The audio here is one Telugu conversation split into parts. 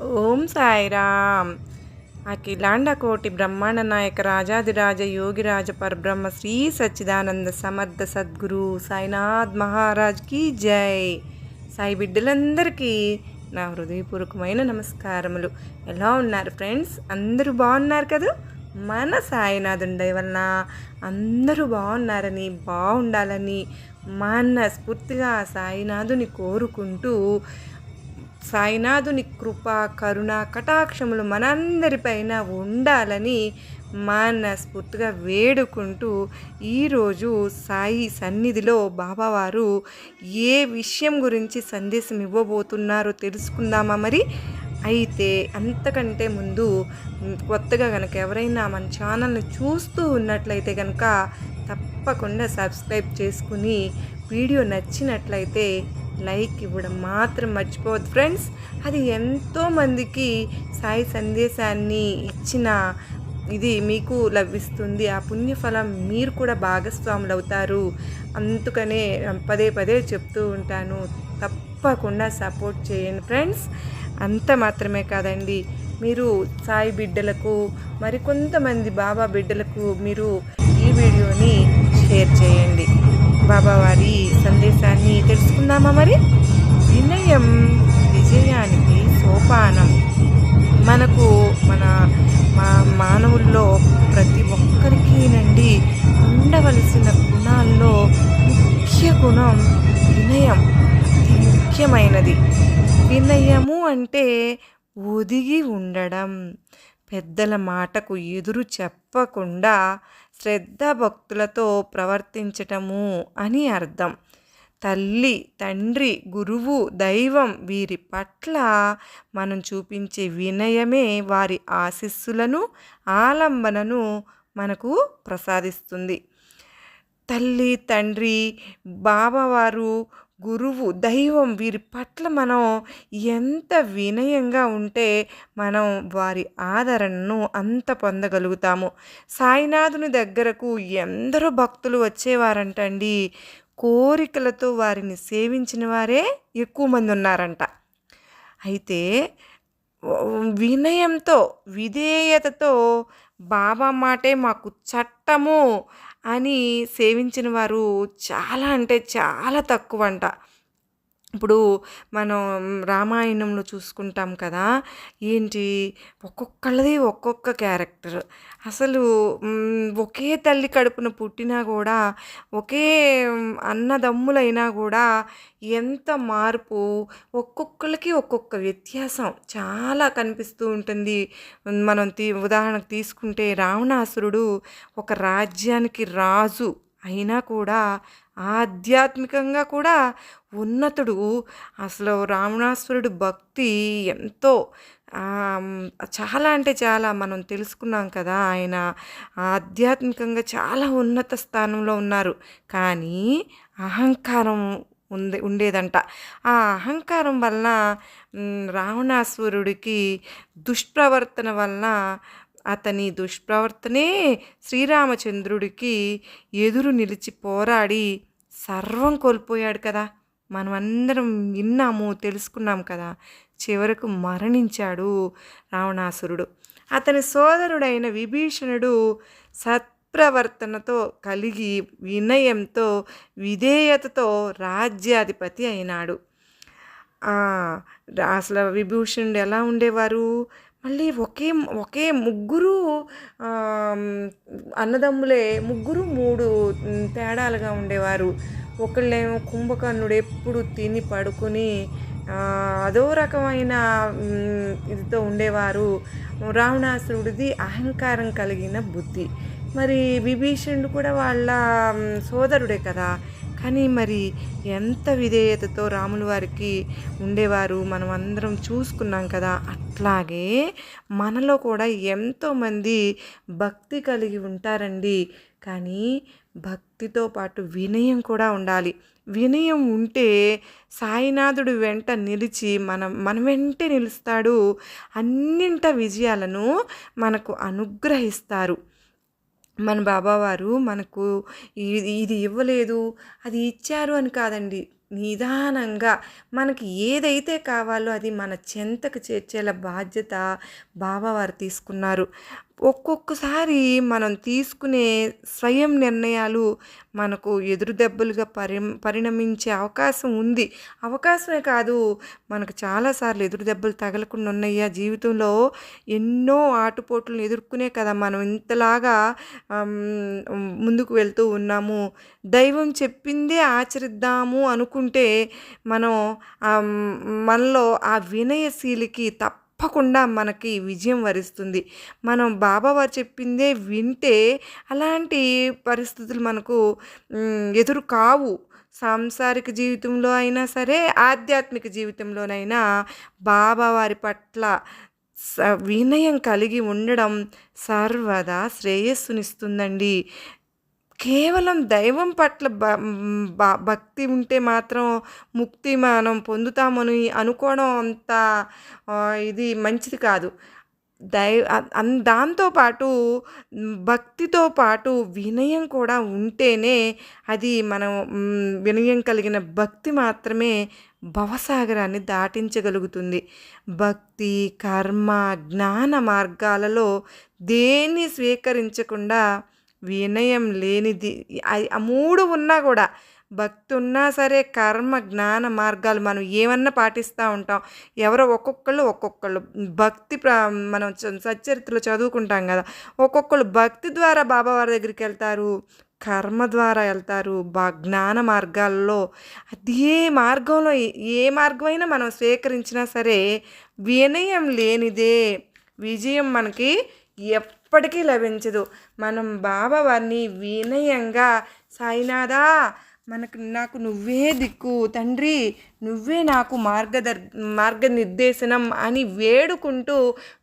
ఓం సాయిరామ్. అఖిలాండ కోటి బ్రహ్మాండ నాయక రాజాదిరాజ యోగిరాజ పరబ్రహ్మ శ్రీ సచ్చిదానంద సమర్థ సద్గురు సాయినాథ్ మహారాజ్కి జై. సాయి బిడ్డలందరికీ నా హృదయపూర్వకమైన నమస్కారములు. ఎలా ఉన్నారు ఫ్రెండ్స్? అందరూ బాగున్నారు కదా? మన సాయినాథుండై వలన అందరూ బాగున్నారని బాగుండాలని మనస్ఫూర్తిగా ఆ సాయినాథుని కోరుకుంటూ సాయినాథుని కృప కరుణ కటాక్షములు మనందరిపైన ఉండాలని మనస్ఫూర్తిగా వేడుకుంటూ ఈరోజు సాయి సన్నిధిలో బాబావారు ఏ విషయం గురించి సందేశం ఇవ్వబోతున్నారో తెలుసుకుందామా మరి? అయితే అంతకంటే ముందు కొత్తగా కనుక ఎవరైనా మన ఛానల్ని చూస్తూ ఉన్నట్లయితే కనుక తప్పకుండా సబ్స్క్రైబ్ చేసుకుని వీడియో నచ్చినట్లయితే లైక్ ఇవ్వడం మాత్రం మర్చిపోవద్దు. ఫ్రెండ్స్ అది ఎంతోమందికి సాయి సందేశాన్ని ఇచ్చిన ఇది మీకు లభిస్తుంది. ఆ పుణ్యఫలం మీరు కూడా భాగస్వాములు అవుతారు అందుకనే పదే పదే చెప్తూ ఉంటాను. తప్పకుండా సపోర్ట్ చేయండి ఫ్రెండ్స్. అంత మాత్రమే కాదండి. మీరు సాయి బిడ్డలకు మరికొంతమంది బాబా బిడ్డలకు మీరు ఈ వీడియోని షేర్ చేయండి. బాబా వారి సందేశాన్ని తెలుసుకుందామా మరి? వినయం విజయానికి సోపానం. మనకు మన మా మానవుల్లో ప్రతి ఒక్కరికి నండి ఉండవలసిన గుణాల్లో ముఖ్య గుణం వినయం. అతి ముఖ్యమైనది. వినయము అంటే ఒదిగి ఉండడం. పెద్దల మాటకు ఎదురు చెప్పకుండా శ్రద్ధాభక్తులతో ప్రవర్తించటము అని అర్థం. తల్లి తండ్రి గురువు దైవం వీరి పట్ల మనం చూపించే వినయమే వారి ఆశీస్సులను ఆలంబనను మనకు ప్రసాదిస్తుంది. తల్లి తండ్రి బాబావారు గురువు దైవం వీరి పట్ల మనం ఎంత వినయంగా ఉంటే మనం వారి ఆదరణను అంత పొందగలుగుతాము. సాయినాథుని దగ్గరకు ఎందరో భక్తులు వచ్చేవారంటండి. కోరికలతో వారిని సేవించిన వారే ఎక్కువ మంది ఉన్నారంట. అయితే వినయంతో విధేయతతో బాబా మాటే మాకు చట్టము అని సేవించిన వారు చాలా అంటే చాలా తక్కువ అంట ఇప్పుడు మనం రామాయణంలో చూసుకుంటాం కదా ఏంటి? ఒక్కొక్కళ్ళది ఒక్కొక్క క్యారెక్టర్. అసలు ఒకే తల్లి కడుపున పుట్టినా కూడా ఒకే అన్నదమ్ములైనా కూడా ఎంత మార్పు ఒక్కొక్కరికి ఒక్కొక్క వ్యత్యాసం చాలా కనిపిస్తూ ఉంటుంది. మనం తీ ఉదాహరణకు తీసుకుంటే రావణాసురుడు ఒక రాజ్యానికి రాజు అయినా కూడా ఆధ్యాత్మికంగా కూడా ఉన్నతుడు. అసలు రావణాసురుడు భక్తి ఎంతో చాలా అంటే చాలా మనం తెలుసుకున్నాం కదా ఆయన ఆధ్యాత్మికంగా చాలా ఉన్నత స్థానంలో ఉన్నారు. కానీ అహంకారం ఉంది ఉండేదంట. ఆ అహంకారం వలన రావణాసురుడికి దుష్ప్రవర్తన వలన అతని దుష్ప్రవర్తనే శ్రీరామచంద్రుడికి ఎదురు నిలిచి పోరాడి సర్వం కోల్పోయాడు కదా. మనం అందరం విన్నాము తెలుసుకున్నాం కదా. చివరకు మరణించాడు రావణాసురుడు. అతని సోదరుడైన విభీషణుడు సత్ప్రవర్తనతో కలిగి వినయంతో విధేయతతో రాజ్యాధిపతి అయినాడు. అసలు విభూషణుడు ఎలా ఉండేవారు? మళ్ళీ ఒకే ఒకే ముగ్గురు అన్నదమ్ములే ముగ్గురు మూడు తేడాలుగా ఉండేవారు. ఒకళ్ళేమో కుంభకర్ణుడు ఎప్పుడు తిని పడుకొని అదో రకమైన ఇదితో ఉండేవారు. రావణాసురుడిది అహంకారం కలిగిన బుద్ధి. మరి విభీషణుడు కూడా వాళ్ళ సోదరుడే కదా. కానీ మరి ఎంత విధేయతతో రాముల వారికి ఉండేవారు? మనం అందరం చూసుకున్నాం కదా. అట్లాగే మనలో కూడా ఎంతోమంది భక్తి కలిగి ఉంటారండి. కానీ భక్తితో పాటు వినయం కూడా ఉండాలి. వినయం ఉంటే సాయినాథుడు వెంట నిలిచి మనం మన వెంటే నిలుస్తాడు. అన్నింట విజయాలను మనకు అనుగ్రహిస్తారు. మన బాబావారు మనకు ఇది ఇది ఇవ్వలేదు అది ఇచ్చారు అని కాదండి. నిదానంగా మనకి ఏదైతే కావాలో అది మన చెంతకు చేర్చేలా బాధ్యత బాబావారు తీసుకున్నారు. ఒక్కొక్కసారి మనం తీసుకునే స్వయం నిర్ణయాలు మనకు ఎదురు దెబ్బలుగా పరి పరిణమించే అవకాశం ఉంది. అవకాశమే కాదు మనకు చాలాసార్లు ఎదురు దెబ్బలు తగలకుండా ఉన్నాయా. జీవితంలో ఎన్నో ఆటుపోట్లను ఎదుర్కొనే కదా మనం ఇంతలాగా ముందుకు వెళ్తూ ఉన్నాము. దైవం చెప్పిందే ఆచరిద్దాము అనుకుంటే మనం మనలో ఆ వినయశీలికి తప్ప తప్పకుండా మనకి విజయం వరిస్తుంది. మనం బాబావారు చెప్పిందే వింటే అలాంటి పరిస్థితులు మనకు ఎదురు కావు సాంసారిక జీవితంలో అయినా సరే ఆధ్యాత్మిక జీవితంలోనైనా బాబావారి పట్ల స వినయం కలిగి ఉండడం సర్వదా శ్రేయస్సునిస్తుందండి. కేవలం దైవం పట్ల బ భక్తి ఉంటే మాత్రం ముక్తి మనం పొందుతామని అనుకోవడం అంత ఇది మంచిది కాదు. దై దాంతోపాటు అన్ భక్తితో పాటు వినయం కూడా ఉంటేనే అది మనం వినయం కలిగిన భక్తి మాత్రమే భవసాగరాన్ని దాటించగలుగుతుంది. భక్తి కర్మ జ్ఞాన మార్గాలలో దేన్ని స్వీకరించకుండా వినయం లేనిది. ఆ- ఆ మూడు ఉన్నా కూడా భక్తి ఉన్నా సరే కర్మ జ్ఞాన మార్గాలు మనం ఏమన్నా పాటిస్తూ ఉంటాం. ఎవరో ఒక్కొక్కళ్ళు ఒక్కొక్కళ్ళు. భక్తి మనం చ- సచ్చరిత్రలో చదువుకుంటాం కదా. ఒక్కొక్కళ్ళు భక్తి ద్వారా బాబావారి దగ్గరికి వెళ్తారు కర్మ ద్వారా వెళ్తారు బా జ్ఞాన మార్గాల్లో. అది ఏ మార్గంలో ఏ- మార్గమైనా మనం స్వీకరించినా సరే వినయం లేనిదే విజయం మనకి ఎప్పటికీ లభించదు. మనం బాబావారిని వినయంగా సాయినాథా మనకు నాకు నువ్వే దిక్కు తండ్రి నువ్వే నాకు మార్గదర్ మార్గనిర్దేశనం అని వేడుకుంటూ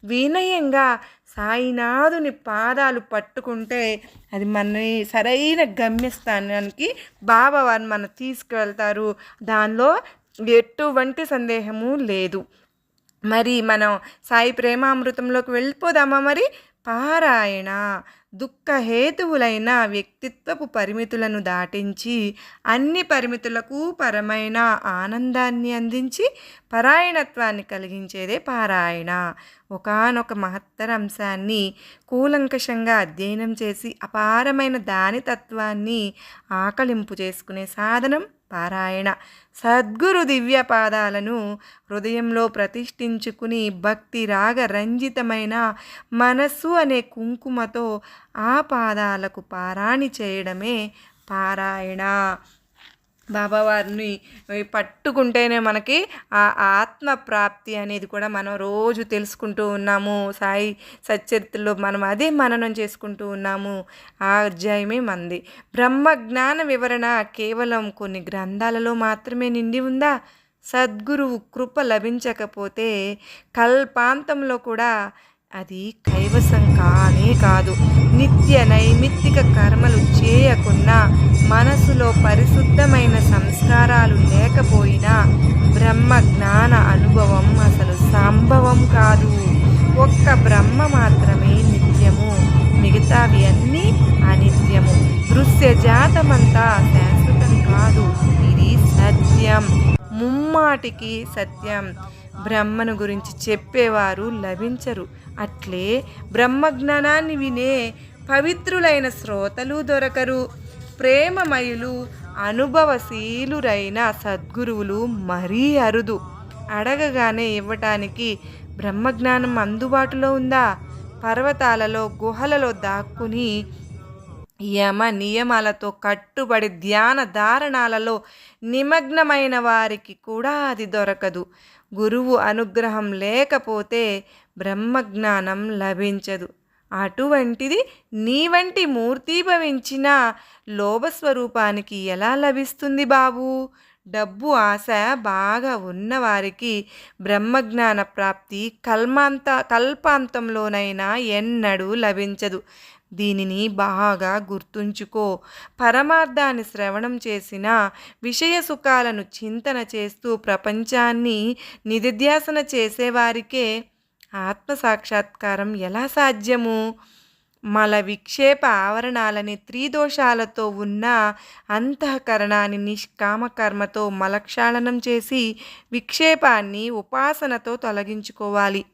వినయంగా సాయినాథుని పాదాలు పట్టుకుంటే అది మనని సరైన గమ్యస్థానానికి బాబావారిని మన తీసుకువెళ్తారు. దానిలో ఎటువంటి సందేహము లేదు. మరి మనం సాయి ప్రేమామృతంలోకి వెళ్ళిపోదామా మరి? పారాయణ దుఃఖహేతువులైన వ్యక్తిత్వపు పరిమితులను దాటించి అన్ని పరిమితులకు పరమైన ఆనందాన్ని అందించి పరాయణత్వాన్ని కలిగించేదే పారాయణ. ఒకానొక మహత్తర అంశాన్ని కూలంకషంగా అధ్యయనం చేసి అపారమైన దాని తత్వాన్ని ఆకలింపు చేసుకునే సాధనం పారాయణ. సద్గురు దివ్య పాదాలను హృదయంలో ప్రతిష్ఠించుకుని భక్తి రాగ రంజితమైన మనస్సు అనే కుంకుమతో ఆ పాదాలకు పారాణి చేయడమే పారాయణ. బాబావారిని పట్టుకుంటేనే మనకి ఆ ఆత్మ ప్రాప్తి అనేది కూడా మనం రోజు తెలుసుకుంటూ ఉన్నాము. సాయి సచ్చరిత్రలో మనం అదే మననం చేసుకుంటూ ఉన్నాము. ఆ అధ్యాయమే మంది. బ్రహ్మ జ్ఞాన వివరణ కేవలం కొన్ని గ్రంథాలలో మాత్రమే నిండి ఉందా? సద్గురువు కృప లభించకపోతే కల్పాంతంలో కూడా అది కైవసం కానే కాదు. నిత్య నైమిత్తిక కర్మలు చేయకున్నా మనసులో పరిశుద్ధమైన సంస్కారాలు లేకపోయినా బ్రహ్మ జ్ఞాన అనుభవం అసలు సంభవం కాదు. ఒక్క బ్రహ్మ మాత్రమే నిత్యము. మిగతావి అన్నీ అనిత్యము. దృశ్య జాతమంతా శాశ్వతం కాదు. ఇది సత్యం. ముమ్మాటికి సత్యం. బ్రహ్మను గురించి చెప్పేవారు లభించరు. అట్లే బ్రహ్మజ్ఞానాన్ని వినే పవిత్రులైన శ్రోతలు దొరకరు. ప్రేమమయులు అనుభవశీలురైన సద్గురువులు మరీ అరుదు. అడగగానే ఇవ్వటానికి బ్రహ్మజ్ఞానం అందుబాటులో ఉందా? పర్వతాలలో గుహలలో దాక్కుని యమ నియమాలతో కట్టుబడి ధ్యాన ధారణాలలో నిమగ్నమైన వారికి కూడా అది దొరకదు. గురువు అనుగ్రహం లేకపోతే బ్రహ్మజ్ఞానం లభించదు. అటువంటిది నీ వంటి మూర్తీభవించిన లోభస్వరూపానికి ఎలా లభిస్తుంది బాబు? డబ్బు ఆశ బాగా ఉన్నవారికి బ్రహ్మజ్ఞాన ప్రాప్తి కల్మాంత కల్పాంతంలోనైనా ఎన్నడూ లభించదు. దీనిని బాగా గుర్తుంచుకో. పరమార్థాన్ని శ్రవణం చేసిన విషయ సుఖాలను చింతన చేస్తూ ప్రపంచాన్ని నిధిధ్యాసన చేసేవారికే ఆత్మ సాక్షాత్కారం ఎలా సాధ్యము? మల విక్షేప ఆవరణాలని త్రిదోషాలతో ఉన్న అంతఃకరణాన్ని నిష్కామకర్మతో మలక్షాళనం చేసి విక్షేపాన్ని ఉపాసనతో తొలగించుకోవాలి.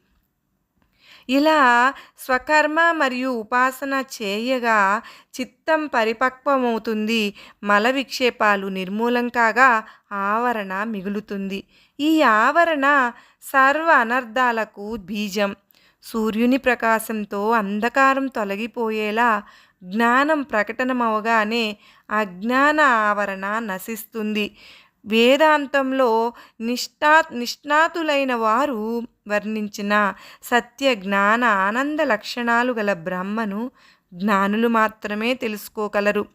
ఇలా స్వకర్మ మరియు ఉపాసన చేయగా చిత్తం పరిపక్వమవుతుంది. మల విక్షేపాలు నిర్మూలం కాగా ఆవరణ మిగులుతుంది. ఈ ఆవరణ సర్వ అనర్థాలకు బీజం. సూర్యుని ప్రకాశంతో అంధకారం తొలగిపోయేలా జ్ఞానం ప్రకటనమవగానే అజ్ఞాన ఆవరణ నశిస్తుంది. వేదాంతంలో నిష్ఠా నిష్ణాతులైన వారు వర్ణించిన సత్య జ్ఞాన ఆనంద లక్షణాలు గల బ్రహ్మను జ్ఞానులు మాత్రమే తెలుసుకోగలరు.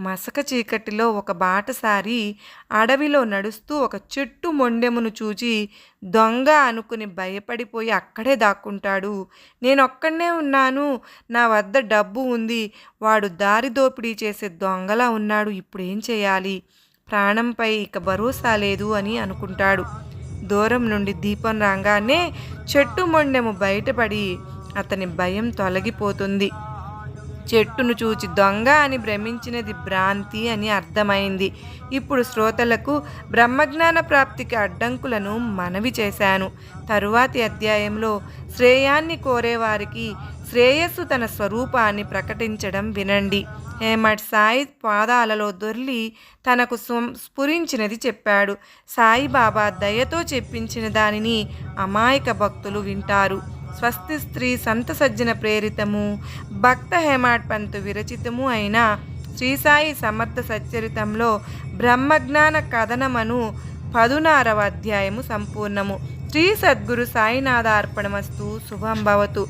మసక చీకటిలో ఒక బాటసారి అడవిలో నడుస్తూ ఒక చెట్టు మొండెమును చూచి దొంగ అనుకుని భయపడిపోయి అక్కడే దాక్కుంటాడు. నేను ఉన్నాను నా వద్ద డబ్బు ఉంది వాడు దారి దోపిడీ చేసే దొంగలా ఉన్నాడు ఇప్పుడు ఏం చేయాలి? ప్రాణంపై ఇక భరోసా లేదు అని అనుకుంటాడు. దూరం నుండి దీపం రాగానే చెట్టు మొండెము బయటపడి అతని భయం తొలగిపోతుంది. చెట్టును చూచి దొంగ అని భ్రమించినది భ్రాంతి అని అర్థమైంది. ఇప్పుడు శ్రోతలకు బ్రహ్మజ్ఞాన ప్రాప్తికి అడ్డంకులను మనవి చేశాను. తరువాతి అధ్యాయంలో శ్రేయాన్ని కోరేవారికి శ్రేయస్సు తన స్వరూపాన్ని ప్రకటించడం వినండి. హేమడ్ సాయి పాదాలలో దొర్లి తనకు స్ఫురించినది చెప్పాడు. సాయిబాబా దయతో చెప్పించిన దానిని అమాయక భక్తులు వింటారు. స్వస్తి స్త్రీ సంత సజ్జన ప్రేరితము భక్త హేమాడ్ పంతు విరచితము అయిన శ్రీసాయి సమర్థ సచ్చరితంలో బ్రహ్మజ్ఞాన కథనమను పదునారవ అధ్యాయము సంపూర్ణము. శ్రీ సద్గురు సాయినాథార్పణమస్తు శుభం భవతు.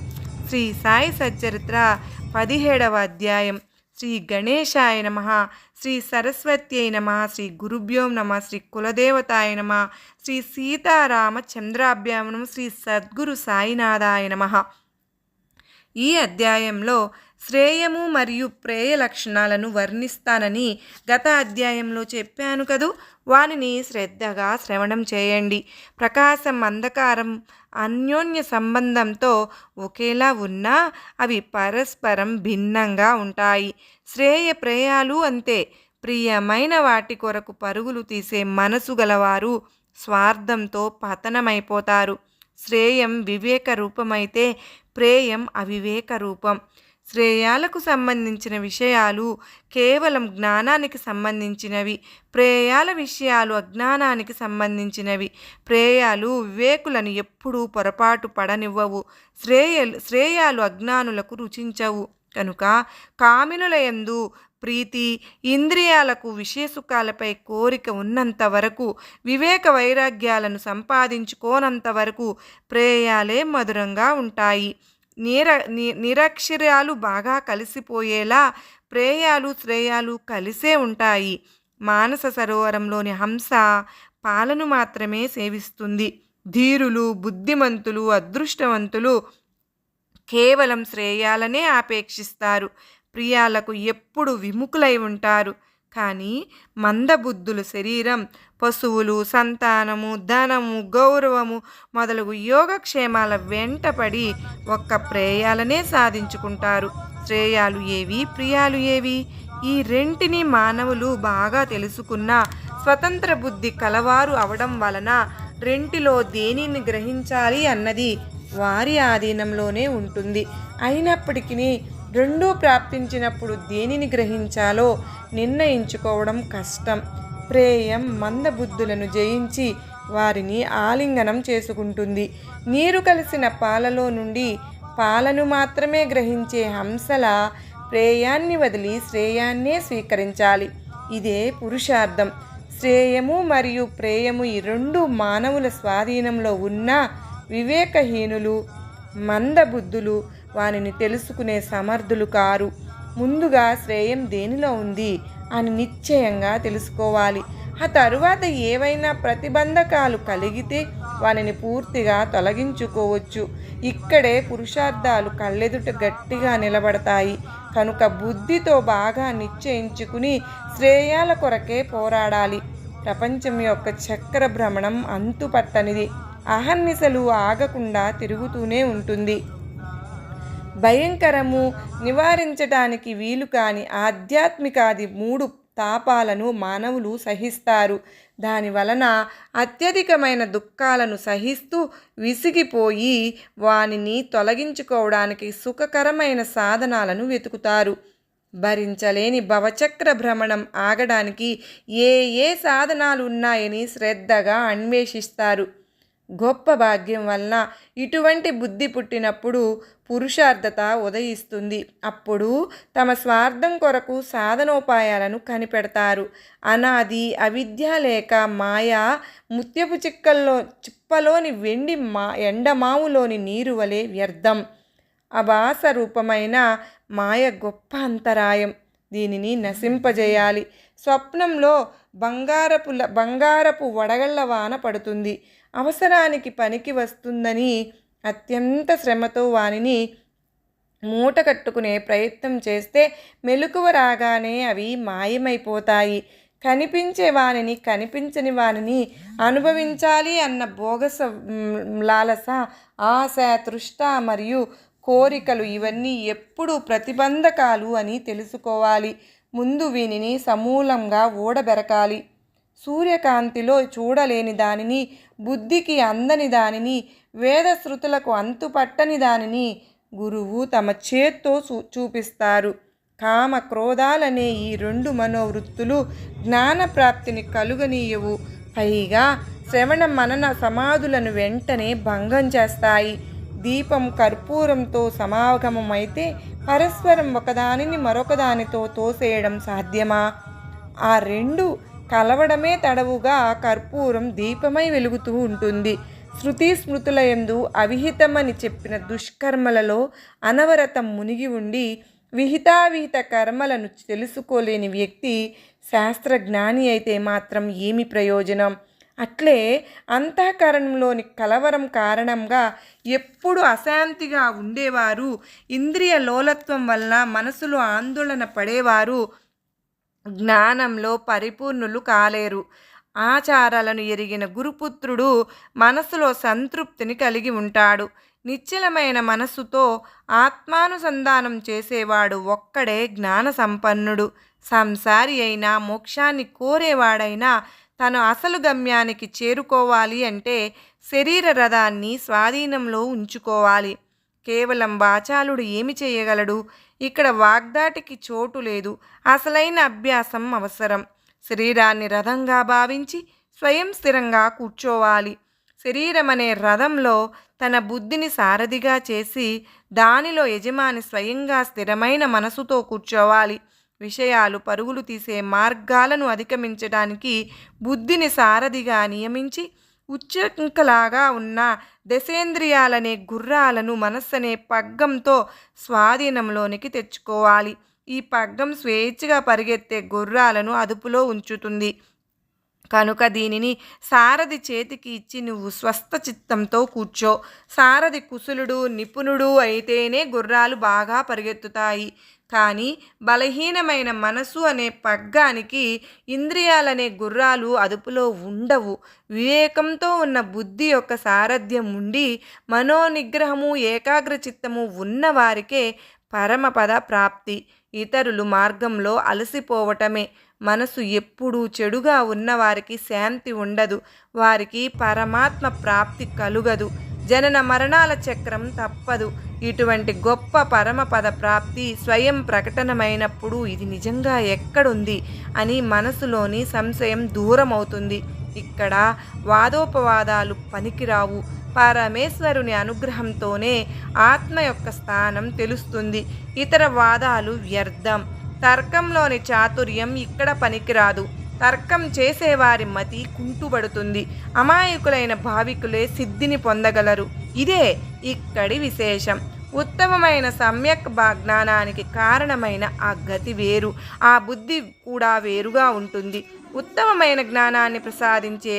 శ్రీ సాయి సచ్చరిత్ర పదిహేడవ అధ్యాయం. శ్రీ గణేశాయ నమ శ్రీ సరస్వత్యై నమ శ్రీ గురుభ్యో నమ శ్రీ కులదేవతాయ నమ శ్రీ సీతారామ చంద్రాభ్యాం నమ శ్రీ సద్గురు సాయినాథాయ నమ. ఈ అధ్యాయంలో శ్రేయము మరియు ప్రేయ లక్షణాలను వర్ణిస్తానని గత అధ్యాయంలో చెప్పాను కదూ. వానిని శ్రద్ధగా శ్రవణం చేయండి. ప్రకాశం అంధకారం అన్యోన్య సంబంధంతో ఒకేలా ఉన్నా అవి పరస్పరం భిన్నంగా ఉంటాయి. శ్రేయ ప్రేయాలు అంతే. ప్రియమైన వాటి కొరకు పరుగులు తీసే మనసు గలవారు స్వార్థంతో పతనమైపోతారు. శ్రేయం వివేక రూపమైతే ప్రేయం అవివేక రూపం. శ్రేయాలకు సంబంధించిన విషయాలు కేవలం జ్ఞానానికి సంబంధించినవి ప్రేయాల విషయాలు అజ్ఞానానికి సంబంధించినవి. ప్రేయాలు వివేకులను ఎప్పుడూ పొరపాటు పడనివ్వవు శ్రేయలు శ్రేయాలు అజ్ఞానులకు రుచించవు. కనుక కామినుల ఎందు ప్రీతి ఇంద్రియాలకు విషయసుఖాలపై కోరిక ఉన్నంత వరకు వివేక వైరాగ్యాలను సంపాదించుకోనంత వరకు ప్రేయాలే మధురంగా ఉంటాయి. నిర నిరక్షరాలు బాగా కలిసిపోయేలా ప్రేయాలు శ్రేయాలు కలిసే ఉంటాయి. మానస సరోవరంలోని హంస పాలను మాత్రమే సేవిస్తుంది. ధీరులు బుద్ధిమంతులు అదృష్టవంతులు కేవలం శ్రేయాలనే ఆపేక్షిస్తారు. ప్రియాలకు ఎప్పుడు విముఖులై ఉంటారు. కానీ మందబుద్ధుల శరీరం పశువులు సంతానము ధనము గౌరవము మొదలగు యోగక్షేమాల వెంటపడి ఒక్క ప్రేయాలనే సాధించుకుంటారు. శ్రేయాలు ఏవి? ప్రియాలు ఏవి? ఈ రెంటిని మానవులు బాగా తెలుసుకున్న స్వతంత్ర బుద్ధి కలవారు అవడం వలన రెంటిలో దేనిని గ్రహించాలి అన్నది వారి ఆధీనంలోనే ఉంటుంది. అయినప్పటికీ రెండూ ప్రాప్తించినప్పుడు దేనిని గ్రహించాలో నిర్ణయించుకోవడం కష్టం. ప్రేయం మందబుద్ధులను జయించి వారిని ఆలింగనం చేసుకుంటుంది. నీరు కలిసిన పాలలో నుండి పాలను మాత్రమే గ్రహించే హంసల ప్రేయాన్ని వదిలి శ్రేయాన్నే స్వీకరించాలి. ఇదే పురుషార్థం. శ్రేయము మరియు ప్రేయము ఈ రెండు మానవుల స్వాధీనంలో ఉన్న వివేకహీనులు మందబుద్ధులు వానిని తెలుసుకునే సమర్థులు కారు. ముందుగా శ్రేయం దేనిలో ఉంది అని నిశ్చయంగా తెలుసుకోవాలి. ఆ తరువాత ఏవైనా ప్రతిబంధకాలు కలిగితే వానిని పూర్తిగా తొలగించుకోవచ్చు. ఇక్కడే పురుషార్థాలు కళ్ళెదుట గట్టిగా నిలబడతాయి. కనుక బుద్ధితో బాగా నిశ్చయించుకుని శ్రేయాల కొరకే పోరాడాలి. ప్రపంచం యొక్క చక్ర భ్రమణం అంతుపట్టనిది. అహర్నిశలు ఆగకుండా తిరుగుతూనే ఉంటుంది. భయంకరము నివారించటానికి వీలు కాని ఆధ్యాత్మికాది మూడు తాపాలను మానవులు సహిస్తారు. దాని వలన అత్యధికమైన దుఃఖాలను సహిస్తూ విసిగిపోయి వానిని తొలగించుకోవడానికి సుఖకరమైన సాధనాలను వెతుకుతారు. భరించలేని భవచక్ర భ్రమణం ఆగడానికి ఏ ఏ సాధనాలు ఉన్నాయని శ్రద్ధగా అన్వేషిస్తారు. గొప్ప భాగ్యం వలన ఇటువంటి బుద్ధి పుట్టినప్పుడు పురుషార్థత ఉదయిస్తుంది. అప్పుడు తమ స్వార్థం కొరకు సాధనోపాయాలను కనిపెడతారు. అనాది అవిద్య లేక మాయ ముత్యపు చిక్కల్లో చిప్పలోని వెండి మా ఎండమావులోని నీరు వలె వ్యర్థం. అభాస రూపమైన మాయ గొప్ప అంతరాయం. దీనిని నశింపజేయాలి. స్వప్నంలో బంగారపు బంగారపు వడగళ్ళ వాన పడుతుంది. అవసరానికి పనికి వస్తుందని అత్యంత శ్రమతో వానిని మూట కట్టుకునే ప్రయత్నం చేస్తే మెలకువ రాగానే అవి మాయమైపోతాయి. కనిపించే వానిని కనిపించని వానిని అనుభవించాలి అన్న బోగస లాలస ఆశ తృష్ట మరియు కోరికలు ఇవన్నీ ఎప్పుడు ప్రతిబంధకాలు అని తెలుసుకోవాలి. ముందు వీనిని సమూలంగా ఊడబెరకాలి. సూర్యకాంతిలో చూడలేని దానిని బుద్ధికి అందని దానిని వేదశ్రుతులకు అంతుపట్టని దానిని గురువు తమ చేత్తో చూ చూపిస్తారు. కామ క్రోధాలనే ఈ రెండు మనోవృత్తులు జ్ఞాన ప్రాప్తిని కలుగనీయవు. పైగా శ్రవణ మనన సమాధులను వెంటనే భంగం చేస్తాయి. దీపం కర్పూరంతో సమాగమమైతే పరస్పరం ఒకదానిని మరొకదానితో తోసేయడం సాధ్యమా? ఆ రెండు కలవడమే తడవుగా కర్పూరం దీపమై వెలుగుతూ ఉంటుంది. శృతి స్మృతుల యందు అవిహితమని చెప్పిన దుష్కర్మలలో అనవరతం మునిగి ఉండి విహితావిహిత కర్మలను తెలుసుకోలేని వ్యక్తి శాస్త్రజ్ఞాని అయితే మాత్రం ఏమి ప్రయోజనం? అట్లే అంతఃకరణంలోని కలవరం కారణంగా ఎప్పుడు అశాంతిగా ఉండేవారు. ఇంద్రియ లోలత్వం వల్ల మనసులో ఆందోళన పడేవారు. జ్ఞానంలో పరిపూర్ణులు కాలేరు. ఆచారాలను ఎరిగిన గురుపుత్రుడు మనసులో సంతృప్తిని కలిగి ఉంటాడు. నిశ్చలమైన మనస్సుతో ఆత్మానుసంధానం చేసేవాడు ఒక్కడే జ్ఞాన సంపన్నుడు. సంసారి అయినా మోక్షాన్ని కోరేవాడైనా తన అసలు గమ్యానికి చేరుకోవాలి అంటే శరీర రథాన్ని స్వాధీనంలో ఉంచుకోవాలి. కేవలం వాచాలుడు ఏమి చేయగలడు? ఇక్కడ వాగ్దాటికి చోటు లేదు. అసలైన అభ్యాసం అవసరం. శరీరాన్ని రథంగా భావించి స్వయం స్థిరంగా కూర్చోవాలి. శరీరం అనే రథంలో తన బుద్ధిని సారథిగా చేసి దానిలో యజమాని స్వయంగా స్థిరమైన మనసుతో కూర్చోవాలి. విషయాలు పరుగులు తీసే మార్గాలను అధిగమించడానికి బుద్ధిని సారథిగా నియమించి ఉచ్చంకలాగా ఉన్న దశేంద్రియాలనే గుర్రాలను మనస్సనే పగ్గంతో స్వాధీనంలోనికి తెచ్చుకోవాలి. ఈ పగ్గం స్వేచ్ఛగా పరిగెత్తే గుర్రాలను అదుపులో ఉంచుతుంది. కనుక దీనిని సారథి చేతికి ఇచ్చి నువ్వు స్వస్థ చిత్తంతో కూర్చో. సారథి కుశలుడు నిపుణుడు అయితేనే గుర్రాలు బాగా పరిగెత్తుతాయి. కానీ బలహీనమైన మనసు అనే పగ్గానికి ఇంద్రియాలనే గుర్రాలు అదుపులో ఉండవు. వివేకంతో ఉన్న బుద్ధి యొక్క సారథ్యం ఉండి మనోనిగ్రహము ఏకాగ్రచిత్తము ఉన్నవారికే పరమపద ప్రాప్తి. ఇతరులు మార్గంలో అలసిపోవటమే. మనసు ఎప్పుడూ చెడుగా ఉన్నవారికి శాంతి ఉండదు. వారికి పరమాత్మ ప్రాప్తి కలుగదు. జనన మరణాల చక్రం తప్పదు. ఇటువంటి గొప్ప పరమపద ప్రాప్తి స్వయం ప్రకటనమైనప్పుడు ఇది నిజంగా ఎక్కడుంది అని మనసులోని సంశయం దూరమవుతుంది. ఇక్కడ వాదోపవాదాలు పనికిరావు. పరమేశ్వరుని అనుగ్రహంతోనే ఆత్మ యొక్క స్థానం తెలుస్తుంది. ఇతర వాదాలు వ్యర్థం. తర్కంలోని చాతుర్యం ఇక్కడ పనికిరాదు. తర్కం చేసేవారి మతి కుంటుబడుతుంది. అమాయకులైన భావికులే సిద్ధిని పొందగలరు. ఇదే ఇక్కడి విశేషం. ఉత్తమమైన సమ్యక్ జ్ఞానానికి కారణమైన ఆ గతి వేరు. ఆ బుద్ధి కూడా వేరుగా ఉంటుంది. ఉత్తమమైన జ్ఞానాన్ని ప్రసాదించే